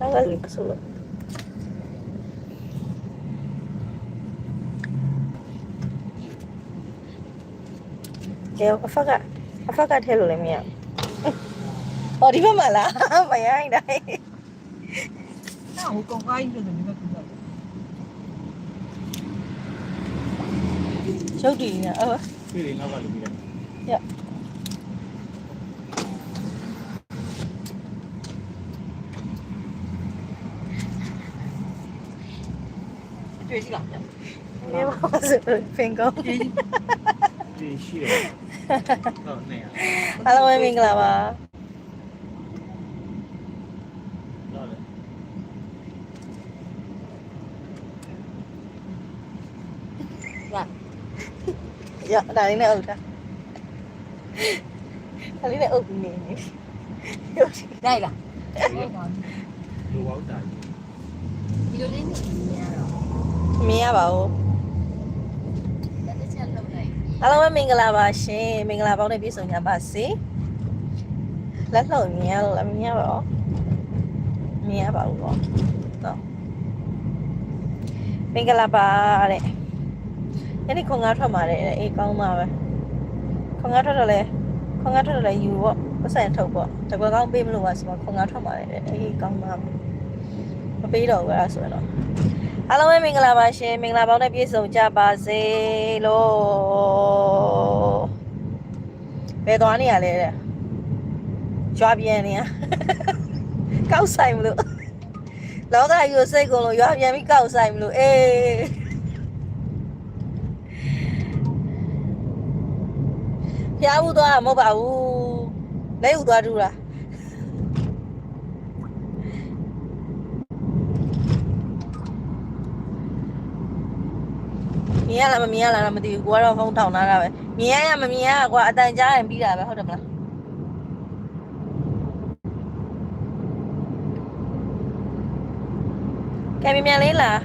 နောက်ကလူဆိုလို့ကဲအဖက်ကအဖက်ကထဲလို့လည်းမရဘူးဟောဒီဘက်မှာလားမ တွေ့ရှိလားနေပါဦးဆိုဖင်ကောတင်ရှိရတော့နေရအားလုံးပဲမင်္ဂလာပါရဒါလေးနဲ့အုပ်တာဒါလေးနဲ့အုပ်ပြီးနေနေနိုင်လားလူဝေါတာဒီလိုလေးနေနေရတော့ မြင်ရပါဘူး လက်တစ်ချက်လောက်လိုက် အားလုံးပဲမင်္ဂလာပါရှင်မင်္ဂလာပေါင်းနဲ့ပြည့်စုံကြပါစေလက်လှုပ်မြင်ရလို့လားမြင်ရပါတော့မြင်ရပါဘူးပေါ့တော့မင်္ဂလာပါတဲ့ညနေခွန်ငါထွက်มาတဲ့အေးကောင်းပါပဲခွန်ငါထွက်တော့လဲခွန်ငါထွက်တော့လဲယူပေါ့ပတ်စံထုတ်ပေါ့တကွယ်ကောင်းပေးမလို့ပါဆိုတော့ခွန်ငါထွက်มาတဲ့အေးကောင်းပါပဲမပေးတော့ဘူးအဲ့ဒါဆိုရင်တော့ အားလုံးပဲမင်္ဂလာပါရှင်မင်္ဂလာပေါင်းနဲ့ပြည့်စုံကြပါစေလို့ဘယ်သွားနေရလဲတဲ့ကြွားပြန်နေရကောက်ဆိုင်မလို့လောကကြီးကိုစိတ်ကုန်လို့ရွာပြန်ပြီးကောက်ဆိုင်မလို့အေးဖျားဘူးသွားမှာမဟုတ်ပါဘူးလက်ယူသွားတူလား မြင်ရလားမမြင်ရလားတော့မသိဘူးကိုကတော့ဖုန်းထောင်ထားတာပဲမြင်ရရမမြင်ရကွာအတန်ကြားရင်ပြီးတာပဲဟုတ်တယ်မလားကဲမြန်မြန်လေးလား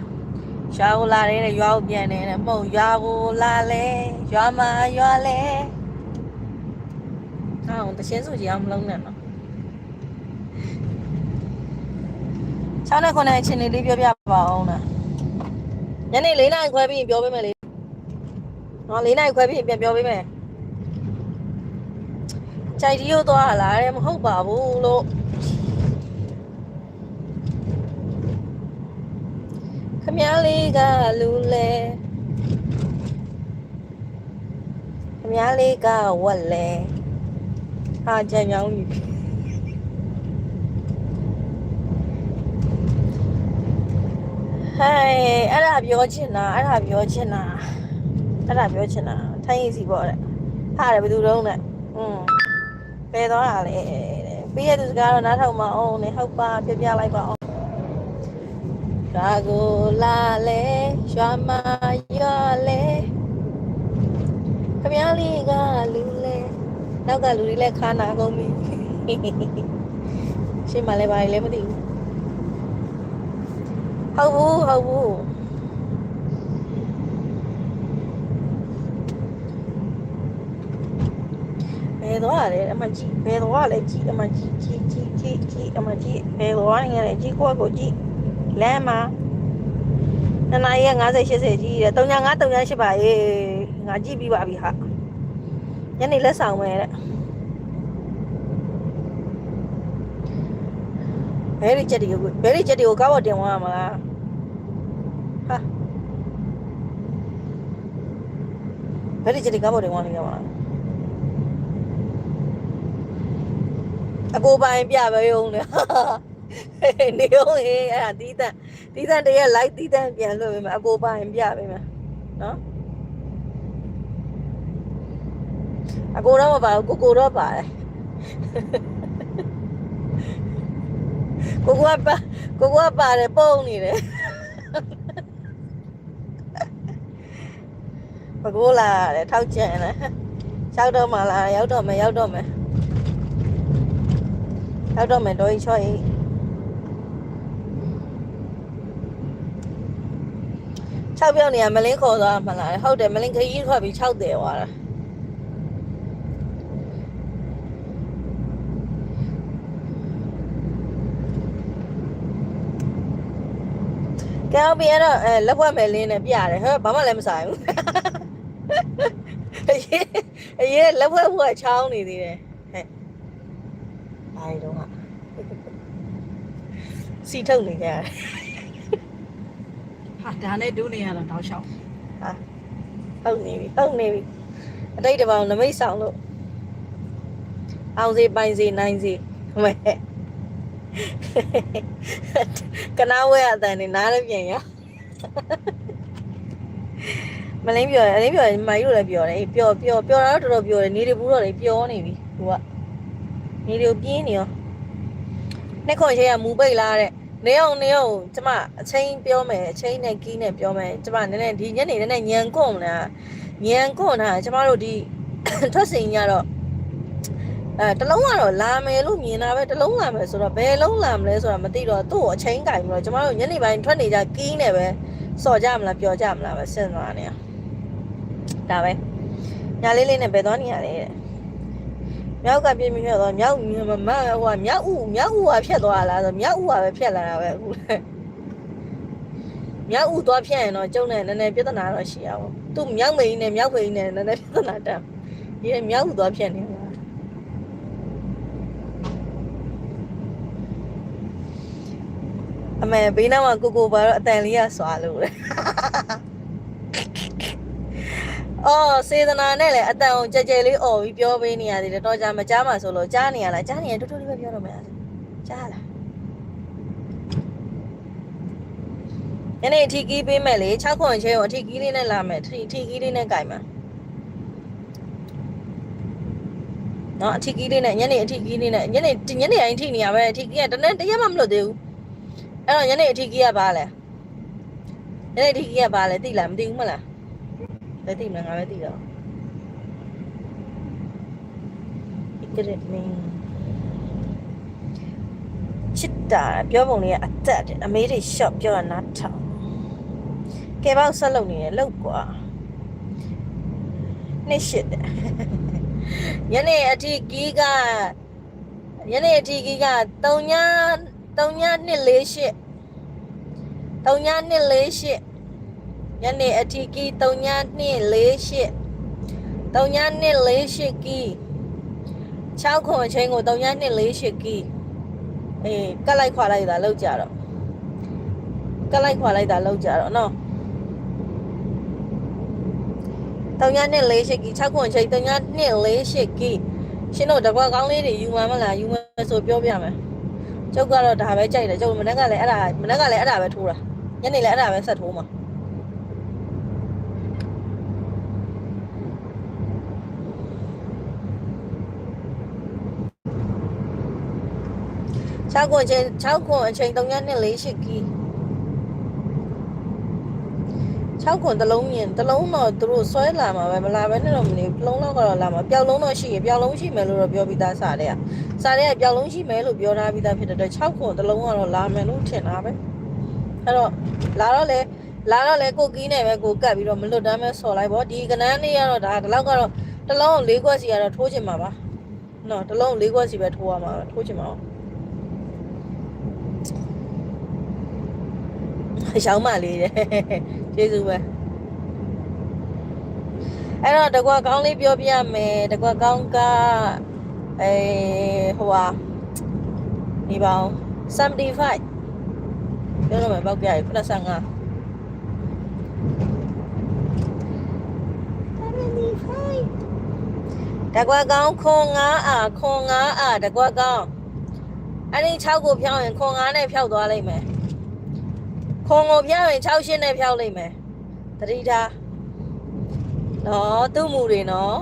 ရွာကိုလာတယ်တဲ့ရွာကိုပြန်တယ်တဲ့မဟုတ်ရွာကိုလာလဲရွာမှာရွာလဲအော်တချင်းစုကြီးအောင်မလုံးနဲ့နော်ချောင်းနဲ့ခုနဲ့အချင်းလေးလေးပြောပြပါအောင်လားညနေ၄နာရီခွဲပြီးရင်ပြောပေးမယ်လေ။ ဟော၄နာရီခွဲပြီးရင်ပြန်ပြောပေးမယ်။ကြိုက်ဒီကိုသွားလာတယ်မဟုတ်ပါဘူးလို့ခမည်းလေးကလူလဲခမည်းလေးကဝက်လဲဟာကြံမြောင်းကြီးဟဲ့အဲ့ဒါပြောချင်တာအဲ့ဒါပြောချင်တာ အဲ့ဒါပြောချင်တာထိုင်းရည်စီပေါ့တဲ့ဟာတယ်ဘယ်သူတုံးတဲ့อืมပယ်သွားတာလေတဲ့ပြီးရတဲ့စကားတော့နားထောင်မအောင်နဲ့ဟုတ်ပါပြပြလိုက်ပါအောင်ဒါကိုလာလေရွာမရွာလေခမည်းလေးကလူလေနောက်ကလူတွေလည်းခါနာကုန်ပြီရှင်းမလဲပါလေမသိဘူးဟုတ်ဘူးဟုတ်ဘူး ယ်သွားလဲအမကြီးဘယ်သွားလဲကြီးအမကြီးကြီးကြီးကြီးကြီးအမကြီးဘယ်သွားနေလဲကြီးကိုကိုကြီးလမ်းမှာနနာရီ50 80ကြီးတယ်39 38ပါရေးငါကြည့်ပြီးပါပြီဟာညနေလက်ဆောင်မယ်တဲ့ဘယ်ရီချက်တွေကိုဘယ်ရီချက်တွေကိုကောက်တော့တင်သွားရမလားဟာဘယ်ဒီချက်ဒီကားပေါ်တင်သွားနေကြပါလား အကိုပိုင်ပြပဲရုံနဲ့နေုံဟေးအဲ့ဒါတီးတန့်တီးတန့်တရက် live တီးတန့်ပြန်လို့ပဲမယ်အကိုပိုင်ပြပဲမယ်နော်အကိုတော့မပါဘူးကိုကိုတော့ပါတယ်ကိုကိုကပါကိုကိုကပါတယ်ပုံနေတယ်ဘကိုးလာတယ်ထောက်ကျန်တယ်ရောက်တော့မှလာရောက်တော့မယ်ရောက်တော့မယ် ရောက်တော့မယ်တော့ချောရေး6ပြောင်းနေရမလင်းခေါ်သွားမှလာတယ်ဟုတ်တယ်မလင်းခရီးထွက်ပြီး6တယ်သွားတာကဲအောင်ပြီးတော့အဲလက်ဖွဲ့မယ်လင်းနဲ့ပြရတယ်ဟဲ့ဘာမှလည်းမဆိုင်ဘူးအရေးအရေးလက်ဖွဲ့ဘုကချောင်းနေသေးတယ်ဟဲ့ ဘာတွေတော့ကစီထုတ်နေကြရတယ်ဟာဒါနဲ့ဒူးနေရတော့တောက်လျှောက်ဟာဟုတ်နေပြီဟုတ်နေပြီအတိတ်တစ်ပောင်နမိတ်ဆောင်လို့အောင်စီပိုင်စီနိုင်စီမဲကနာဝဲအတန်နေနားလည်းပြင်ရမလင်းပြောတယ်အလင်းပြောတယ်မိုင်တို့လည်းပြောတယ်အေးပြောပြောပြောတာတော့တော်တော်ပြောတယ်နေတွေဘူးတော့လေပြောနေပြီသူက နေတွေပြင်းနေရောနှစ်ခွန်ချင်းကမူပိတ်လာတဲ့နေအောင်နေအောင်ကျမအချင်းပြောမယ်အချင်းနဲ့ကီးနဲ့ပြောမယ်ကျမနည်းနည်းဒီညနေနည်းနည်းညံကွန်လားညံကွန်တာကျမတို့ဒီထွက်စင်ကြတော့အဲတလုံးကတော့လာမယ်လို့မြင်တာပဲတလုံးလာမယ်ဆိုတော့ဘယ်လုံးလာမလဲဆိုတာမသိတော့သူ့ကိုအချင်းကင်ပြီးတော့ကျမတို့ညနေပိုင်းထွက်နေကြကီးနဲ့ပဲစော်ကြမလားပြောကြမလားပဲစဉ်းစားနေရဒါပဲညာလေးလေးနဲ့ဘယ်သွားနေရလဲတဲ့ မြောက်ကပြင်းပြင်းဖြတ်သွားမြောက်မမဟိုကမြောက်ဥမြောက်ဥကဖြတ်သွားလားဆိုမြောက်ဥကပဲဖြတ်လာတာပဲအခုလေမြောက်ဥသွားဖြတ်ရင်တော့ကျုံနဲ့နည်းနည်းပြဿနာတော့ရှိရပါဘူးသူမြောက်မိန်နဲ့မြောက်ဖိန်နဲ့နည်းနည်းပြဿနာတက်ဒီမြောက်ဥသွားဖြတ်နေတာအမေဘေးနားမှာကိုကိုပါတော့အတန်လေးကစွာလို့လေ အော်စေတနာနဲ့လည်းအတန်ကိုကြဲကြဲလေးអော်ပြီးပြောပေးနေရသေးတယ်တော့ကြာမကြားမှာဆိုလို့ကြားနေရလားကြားနေရင်တူတူလေးပဲပြောတော့မယ်ကြားလားညနေအထီကီးပေးမယ်လေ6ခွန်ချင်းကိုအထီကီးလေးနဲ့လာမယ်အထီအထီကီးလေးနဲ့ကြိုင်မှာနော်အထီကီးလေးနဲ့ညနေအထီကီးလေးနဲ့ညနေညနေတိုင်းထိနေရပဲအထီကီးကတနေ့တရက်မှမလွတ်သေးဘူးအဲ့တော့ညနေအထီကီးကဘာလဲညနေအထီကီးကဘာလဲသိလားမသိဘူးမလား လည်းသိမလားငါပဲသိတော့ It mean ချစ်တာပြောပုံလေးကအသက်တယ်အမေတွေရှော့ပြောတာနားထောင်ကဲပေါက်ဆက်လုပ်နေတယ်လောက်ကွာနှစ်ရှစ်တယ်ညနေအထိကီးကညနေအထိကီးက3ည3ည248 3ည248 ညနေအထိကီး3ည248 3ည248ကီး6ခွန်အချိန်ကို3ည248ကီးအေးကတ်လိုက်ခွာလိုက်တာလောက်ကြတော့ကတ်လိုက်ခွာလိုက်တာလောက်ကြတော့နော်3ည248ကီး6ခွန်အချိန်3ည248ကီးရှင်တို့တကွာကောင်းလေးတွေယူမှမလားယူမှဆိုပြောပြမယ်ကျုပ်ကတော့ဒါပဲကြိုက်တယ်ကျုပ်မနေ့ကလည်းအဲ့ဒါမနေ့ကလည်းအဲ့ဒါပဲထိုးတာညနေလည်းအဲ့ဒါပဲဆက်ထိုးမှာ 6ခွန်ချင်း6ခွန်အချိန်3.48ကီ6ခွန်တစ်လုံးမြင်တစ်လုံးတော့သူတို့ဆွဲလာမှာပဲမလာပဲနဲ့တော့မနေဘူးတစ်လုံးတော့ကတော့လာမှာပျောက်လုံးတော့ရှိရင်ပျောက်လုံးရှိမယ်လို့တော့ပြောပြီးသားစားတဲ့ကစားတဲ့ကပျောက်လုံးရှိမယ်လို့ပြောထားပြီးသားဖြစ်တဲ့အတွက်6ခွန်တစ်လုံးကတော့လာမယ်လို့ထင်တာပဲအဲ့တော့လာတော့လေလာတော့လေကိုကီးနဲ့ပဲကိုကတ်ပြီးတော့မလွတ်တမ်းပဲဆော်လိုက်ပေါ့ဒီကနန်းလေးကတော့ဒါဒီလောက်ကတော့တစ်လုံးကို၄ခွက်စီကတော့ထိုးချင်မှာပါနော်တစ်လုံးကို၄ခွက်စီပဲထိုးရမှာပါထိုးချင်မှာပါ ရောင်းမလေးတဲ့ကျေးဇူးပဲအဲ့တော့တကွာကောင်းလေးပြောပြမယ်တကွာကောင်းကအဲဟိုဟာဒီပေါင်း75ပြောတော့မယ်ပောက်ပြရ85 75တကွာကောင်းခွန်9အာခွန်9အာတကွာကောင်း အဲ့ဒီ6ကိုဖြောင်းရင်ခွန်9နဲ့ဖြောက်သွားလိမ့်မယ်ခွန်ကိုဖျောက်ရင်6ရှင်းနဲ့ဖျောက်လိုက်မယ်တတိထားနော်သူ့မူတွေနော်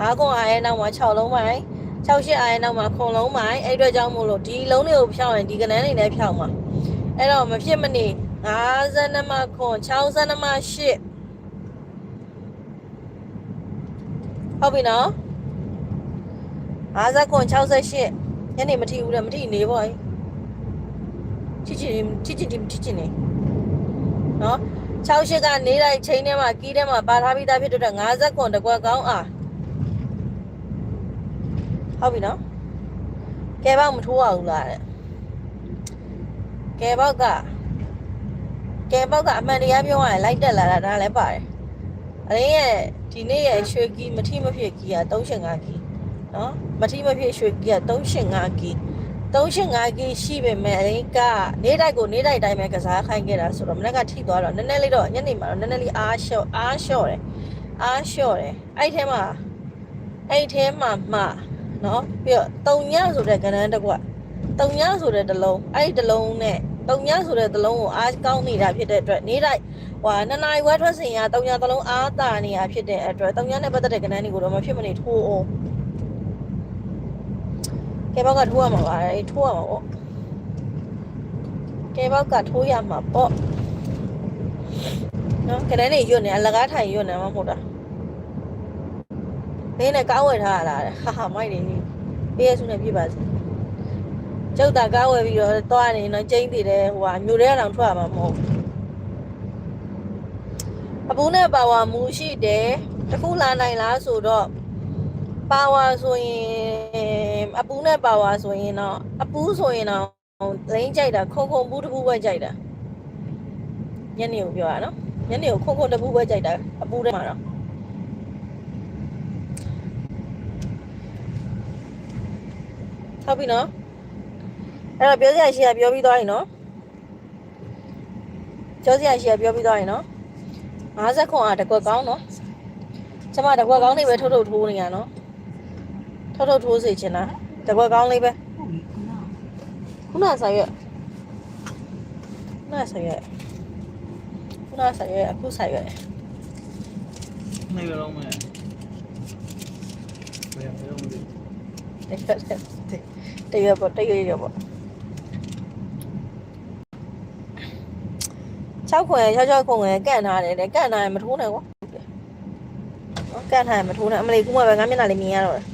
၅ခွန်အားရဲ့နောက်မှာ6လုံးပိုင်း6ရှင်းအားရဲ့နောက်မှာခွန်လုံးပိုင်းအဲ့အတွက်ကြောင့်မို့လို့ဒီလုံးတွေကိုဖျောက်ရင်ဒီကနန်းတွေနဲ့ဖျောက်မှာအဲ့တော့မဖြစ်မနေ52မှာခွန်62မှာ8ဟုတ်ပြီနော်50ခွန်68 ညနေမထီဘူးတဲ့မထီနေပေါ့ချစ်ချစ်ချစ်ချစ်ချစ်ချစ်နေနော်6ရှစ်ကနေလိုက်ချိန်ထဲမှာကီးထဲမှာပါထားပြီးသားဖြစ်တဲ့50ခွန်တကွက်ကောင်းအားဟုတ်ပြီနော်ကဲပေါက်မထိုးရဘူးလားတဲ့ကဲပေါက်ကကကဲပေါက်ကအမှန်တရားပြောရရင်လိုက်တက်လာတာဒါလည်းပါတယ်အရင်းရဲ့ဒီနေ့ရဲ့ရွှေကီမထိမဖြစ်ကီက385ကီ နော်မထိမဖြစ်ရွှေကီက385ကီ385ကီရှိပေမဲ့အရင်းကနေတိုက်ကိုနေတိုက်တိုင်းပဲကစားခိုင်းခဲ့တာဆိုတော့မနေ့ကထိသွားတော့နည်းနည်းလေးတော့ညနေမှာတော့နည်းနည်းလေးအားလျှော့အားလျှော့တယ်အားလျှော့တယ်အဲ့ထဲမှာအဲ့ထဲမှာမှနော်ပြီးတော့တုံညဆိုတဲ့ကဏ္ဍတစ်ကွတုံညဆိုတဲ့တစ်လုံးအဲ့ဒီတစ်လုံးနဲ့တုံညဆိုတဲ့သလုံးကိုအားကောင်းနေတာဖြစ်တဲ့အတွက်နေတိုင်းဟွာနှစ်နာရီဝက်ထွက်စင်ရတုံညသလုံးအားတာနေတာဖြစ်တဲ့အတွက်တုံညနဲ့ပတ်သက်တဲ့ကဏ္ဍတွေကိုတော့မဖြစ်မနေထိုးအောင် ကဲဘောက်ကထိုးရမှာပါအဲထိုးရမှာပေါ့ကဲဘောက်ကထိုးရမှာပေါ့နော်ကဏ္ဍတွေရွတ်နေအလကားထိုင်ရွတ်နေမှာမဟုတ်တာနင်းနဲ့ကောင်းဝယ်ထားရတာတဲ့ဟာဟာမိုက်နေပြီပေးရစုနဲ့ပြပါစေကျုပ်တာကားဝယ်ပြီးတော့သွားနေတော့ကျင်းတည်တယ်ဟိုဟာမြို့ထဲကတော့ထွက်ရမှာမဟုတ်ဘူးအပူနဲ့ပါဝါမူရှိတယ်တစ်ခုလာနိုင်လားဆိုတော့ ပါဝါဆိုရင်အပူနဲ့ပါဝါဆိုရင်တော့အပူဆိုရင်တော့လိမ့်ကြိုက်တာခုံခုံဘူးတစ်ခုပဲကြိုက်တာညနေကိုပြောရနော်ညနေကိုခုံခုံတစ်ခုပဲကြိုက်တာအပူထဲမှာတော့ဟုတ်ပြီနော်အဲ့တော့ပြောစရာရှိရပြောပြီးသွားရင်နော်ပြောစရာရှိရပြောပြီးသွားရင်နော်50ခွန်အားတကွက်ကောင်းနော်ကျမတကွက်ကောင်းလေးပဲထုတ်ထုတ်ထိုးနေရနော် ထုတ်ထုတ်ထိုးစေချင်တာတကွက်ကောင်းလေးပဲခုနဆိုင်ရွက်ခုနဆိုင်ရွက်ခုနဆိုင်ရွက်အခုဆိုင်ရွက်နေရောင်းမယ်ဘယ်ရောင်းမလဲတရွက်တရွက်ပေါ့တရွက်ရပေါ့6ခွင်6 6ခွင်ကန့်ထားတယ်လေကန့်ထားရင်မထိုးနိုင်ကွာကန့်ထားရင်မထိုးနိုင်အမလေးကူမပဲငါမျက်နှာလေးမြင်ရတော့တယ်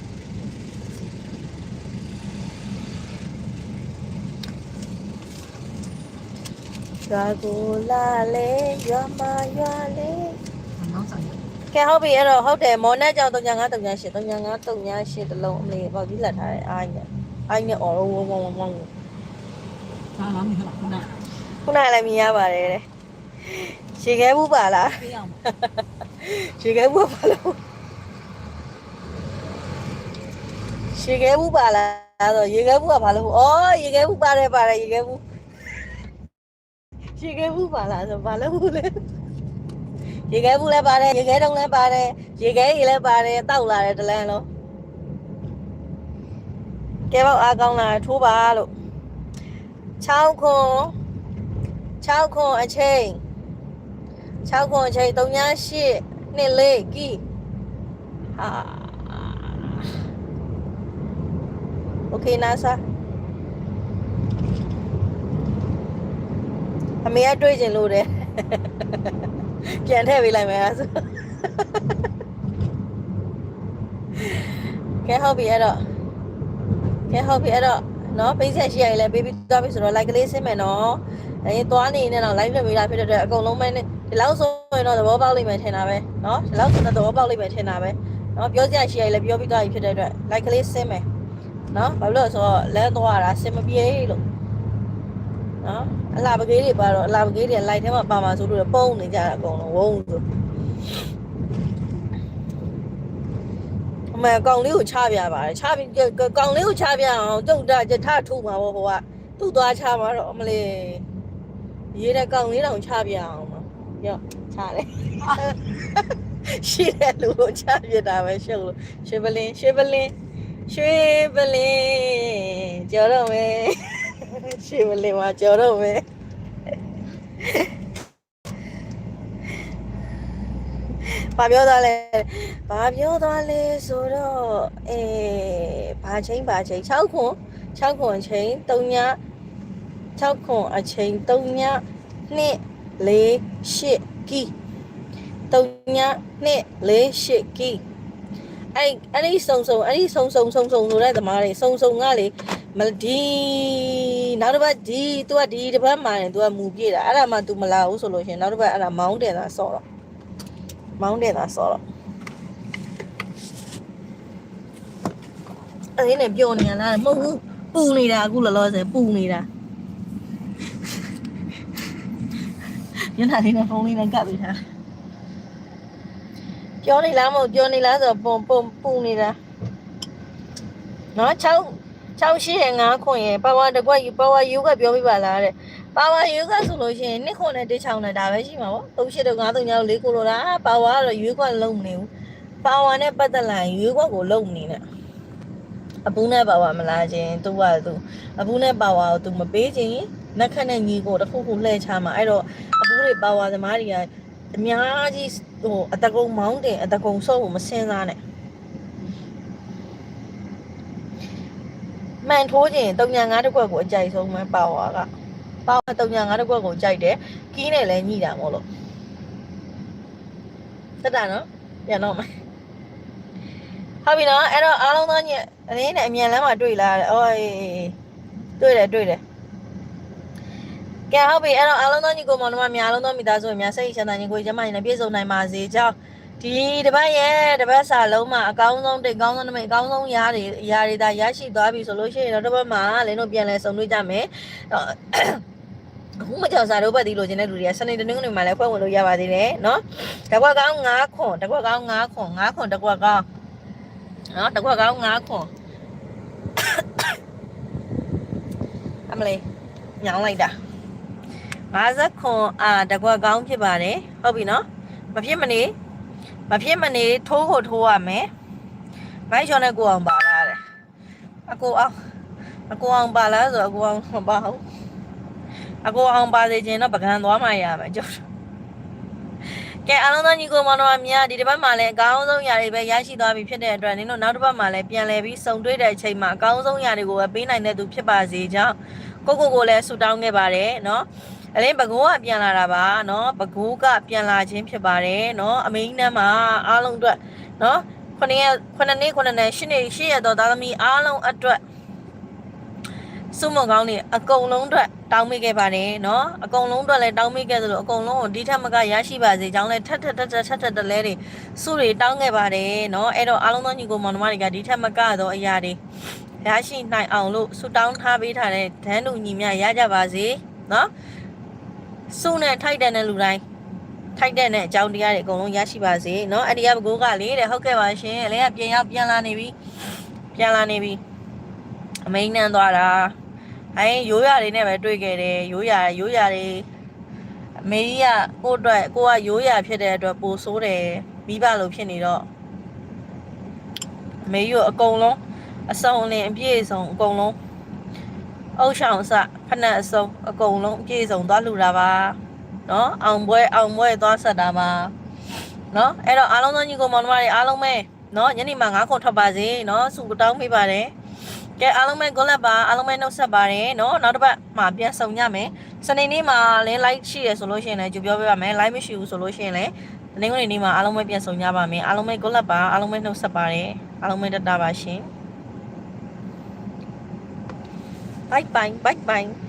ရွာကိုလာလေရွာမရွာလေနောက်ဆိုင်ကဲဟုတ်ပြီအဲ့တော့ဟုတ်တယ်မော်နဲ့ကြောင့်39 38 39 38တလုံးအမလေးပေါ့ကြီးလက်ထားတယ်အားကြီးနဲ့အားကြီးနဲ့အော်ဝုံဝုံဝုံဝုံဒါလားမင်းကခုနကခုနကလည်းမြင်ရပါတယ်တဲ့ရေခဲဘူးပါလားပေးအောင်ရေခဲဘူးကပါလို့ရေခဲဘူးပါလားဆိုရေခဲဘူးကဘာလို့ဩရေခဲဘူးပါတယ်ပါတယ်ရေခဲဘူး ရေခဲဘူးပါလားဆိုဘာလို့လဲ ရေခဲဘူးလည်းပါတယ်ရေခဲတုံးလည်းပါတယ်ရေခဲကြီးလည်းပါတယ်တောက်လာတယ်တလန်းလုံးကဲပေါ့အားကောင်းလာထိုးပါလို့6ခွန်6ခွန်အချိန်6ခွန်အချိန်38နှစ်လေးကီဟာโอเคနာဆာ အမေကတွေးကျင်လို့တယ်ပြန်ထည့်ပေးလိုက်မယ်အဲ့ဒါဆိုကဲဟုတ်ပြီအဲ့တော့ကဲဟုတ်ပြီအဲ့တော့နော်ပိတ်ဆက်ရှိရည်လည်းပေးပြီးသွားပြီဆိုတော့ like ကလေးဆင်းမယ်နော်အဲသွားနေနေတော့ live လုပ်ပေးတာဖြစ်တဲ့အတွက်အကုန်လုံးပဲဒီလောက်ဆိုရင်တော့သဘောပေါက်လိမ့်မယ်ထင်တာပဲနော်ဒီလောက်ဆိုတော့သဘောပေါက်လိမ့်မယ်ထင်တာပဲနော်ပြောစရာရှိရည်လည်းပြောပြီးသွားပြီဖြစ်တဲ့အတွက် like ကလေးဆင်းမယ်နော်ဘာလို့လဲဆိုတော့လဲသွားတာဆင်မပြေလို့ နော်အလားပကေးတွေပါတော့အလားပကေးတွေ live ထဲမှာပါမှာဆိုလို့ပုံနေကြတာအကုန်လုံးဝုန်းဆိုအမေကောင်လေးကိုချပြပါတယ်ချပြကောင်လေးကိုချပြအောင်တုတ်တာကြထထူမှာပေါ့ဟိုကသူ့သွားချမှာတော့အမလေးရေးတဲ့ကောင်လေးတောင်ချပြအောင်နော်ရော့ချတယ်ရှိတဲ့လူကိုချပြတာပဲရှုပ်လို့ရွှေပလင်းရွှေပလင်းရွှေပလင်းကြော်တော့မယ် ရွှေပလင်းမှာကြော်တော့မယ်ဘာပြောသွားလဲဘာပြောသွားလဲဆိုတော့အဲဘာချင်းဘာချင်း6ခွန်6ခွန်အချိန်3ည6ခွန်အချိန်3ည2 4 8ကီ3ည2 4 8ကီအဲ့အဲ့ဒီစုံစုံအဲ့ဒီစုံစုံစုံစုံဆိုတဲ့သမားတွေစုံစုံကလေ မဒီနောက်တစ်ပတ်ဒီ तू ကဒီတစ်ပတ်မှရင် तू ကမူပြည့်တာအဲ့ဒါမှ तू မလာဘူးဆိုလို့ရှရင်နောက်တစ်ပတ်အဲ့ဒါမောင်းတယ်သာဆော့တော့ မောင်းတယ်သာဆော့တော့အဲ့ဒီနဲ့ပြောနေရလားမဟုတ်ဘူးပူနေတာအခုလောလောဆယ်ပူနေတာ ညနေလေးနဲ့ဖုန်းလေးနဲ့ကပ်ပြီးထားပြောနေလားမဟုတ်ပြောနေလားဆိုတော့ပုံပုံပူနေတာနော်6 6ရှိရ9ခွန်ရပါဝါတကွက်ယူပါဝါယူကပြောပြပါလားတဲ့ပါဝါယူကဆိုလို့ရှိရင်နှစ်ခွန်နဲ့တစ်ချောင်းနဲ့ဒါပဲရှိမှာပေါ့3ရှိတော့9 3 9 4ကိုလိုတာပါဝါကတော့ယူခွက်လုံးမနေဘူးပါဝါနဲ့ပတ်သက်လာရင်ယူခွက်ကိုလုံးမနေနဲ့အပူနဲ့ပါဝါမလာခြင်းသူကသူအပူနဲ့ပါဝါကိုသူမပေးခြင်းနက်ခတ်နဲ့ညီကိုတစ်ခုခုလှည့်ချမှာအဲ့တော့အပူတွေပါဝါသမားတွေကအများကြီးဟိုအတကုံမောင်းတင်အတကုံဆော့ကိုမစင်းစားနဲ့ မှန်ထိုးခြင်းတုံညာငါးတစ်ခွက်ကိုအကြိုက်ဆုံးပဲပါဝါကပါဝါတုံညာငါးတစ်ခွက်ကိုကြိုက်တယ်ကီးနဲ့လည်းညှိတာမို့လို့တက်တာနော်ပြန်တော့မယ်ဟုတ်ပြီနော်အဲ့တော့အားလုံးသောညအရင်းနဲ့အမြန်လမ်းမှာတွေ့လာတယ်အော်အေးတွေ့တယ်တွေ့တယ်ကဲဟုတ်ပြီအဲ့တော့အားလုံးသောညီကိုမောင်နှမများအားလုံးသောမိသားစုများစိတ်ချမ်းသာညီကိုကျမညီနဲ့ပြည့်စုံနိုင်ပါစေကြောင်း ဒီတစ်ပတ်ရဲ့တစ်ပတ်စာလုံးမှာအကောင်းဆုံးတိတ်ကောင်းဆုံးနမိတ်အကောင်းဆုံးရားတွေရားတွေဒါရရှိသွားပြီဆိုလို့ရှိရင်တော့တစ်ပတ်မှာလင်းတို့ပြန်လဲဆုံတွေ့ကြမယ်တော့အခုမကြောက်စားတော့ပတ်တီးလို့ခြင်းတဲ့လူတွေကစနေတနင်္ဂနွေမှာလည်းဖွဲ့ဝင်လို့ရပါသေးတယ်နော်တကွက်ကောင်း9ခွန်တကွက်ကောင်း9ခွန်9ခွန်တကွက်ကောင်းနော်တကွက်ကောင်း9ခွန်အမလေးညောင်းလိုက်တာ50ခွန်အာတကွက်ကောင်းဖြစ်ပါတယ်ဟုတ်ပြီနော်မဖြစ်မနေ မဖြစ်မနေထိုးကိုထိုးရမယ်ဘိုက်ချောနဲ့ကိုအောင်ပါလားတဲ့အကိုအောင်အကိုအောင်ပါလားဆိုတော့အကိုအောင်မပါဘူးအကိုအောင်ပါစေခြင်းတော့ပကံသွားမှရမယ်ကျုပ်ကဲအားလုံးသောညီကိုမောင်နှမများဒီတစ်ပတ်မှာလည်းအကောင်းဆုံးຢာတွေပဲရရှိသွားပြီဖြစ်တဲ့အတွက်နင်တို့နောက်တစ်ပတ်မှာလည်းပြန်လည်ပြီးစုံတွေ့တဲ့အချိန်မှာအကောင်းဆုံးຢာတွေကိုပဲပေးနိုင်တဲ့သူဖြစ်ပါစေကြောင်းကိုကိုကိုလည်းဆုတောင်းခဲ့ပါတယ်နော် အလင်းဘကိုးကပြန်လာတာပါနော်ဘကိုးကပြန်လာခြင်းဖြစ်ပါတယ်နော်အမိန်းနှမ်းမှာအားလုံးအတွက်နော်ခုနှစ်ရက်ခုနှစ်နှစ်ခုနှစ်နှစ်ရှစ်နှစ်ရှစ်ရက်တော့သားသမီးအားလုံးအတွက်စုမကောင်းနေအကုန်လုံးအတွက်တောင်းမိခဲ့ပါတယ်နော်အကုန်လုံးအတွက်လည်းတောင်းမိခဲ့သလိုအကုန်လုံးကိုဒီထက်မကရရှိပါစေကြောင်းလည်းထပ်ထပ်ထပ်ထပ်ထပ်ထပ်တလဲတွေစုတွေတောင်းခဲ့ပါတယ်နော်အဲ့တော့အားလုံးသောညီကိုမောင်နှမတွေကဒီထက်မကသောအရာတွေရရှိနိုင်အောင်လို့ဆုတောင်းထားပေးထားတဲ့ဒန်းတို့ညီမရကြပါစေနော် စုနဲ့ထိုက်တဲ့လူတိုင်းထိုက်တဲ့အကြောင်းတရားတွေအကုန်လုံးရရှိပါစေเนาะအဲ့ဒီကဘကိုးကလေတဲ့ဟုတ်ကဲ့ပါရှင်အလဲကပြန်ရောက်ပြန်လာနေပြီပြန်လာနေပြီအမိန်နန်းသွားတာအဲရိုးရတွေနဲ့ပဲတွေ့ခဲ့တယ်ရိုးရရိုးရတွေအမေကြီးကကို့အတွက်ကိုကရိုးရဖြစ်တဲ့အတွက်ပိုဆိုးတယ်မိဘလိုဖြစ်နေတော့အမေကြီးကိုအကုန်လုံးအစုံအလင်အပြည့်စုံအကုန်လုံး အုတ်ဆောင်စဖနက်အစုံအကုန်လုံးအပြည့်စုံသွားလှူတာပါနော်အောင်ပွဲအောင်ပွဲသွားဆက်တာပါနော်အဲ့တော့အားလုံးသောညီကိုမောင်နှမတွေအားလုံးပဲနော်ညနေမှာ9ခုထွက်ပါစေနော်စုတောင်းပေးပါတယ်ကဲအားလုံးပဲ good luck ပါအားလုံးပဲနှုတ်ဆက်ပါတယ်နော်နောက်တစ်ပတ်မှာပြန်ဆုံကြမယ်စနေနေ့မှာလည်း live ရှိရဆိုလို့ရှိရင်လည်းကြိုပြောပေးပါမယ် live မရှိဘူးဆိုလို့ရှိရင်လည်းတနင်္ဂနွေနေ့မှာအားလုံးပဲပြန်ဆုံကြပါမယ်အားလုံးပဲ good luck ပါအားလုံးပဲနှုတ်ဆက်ပါတယ်အားလုံးပဲတက်တာပါရှင် bye bye bye bye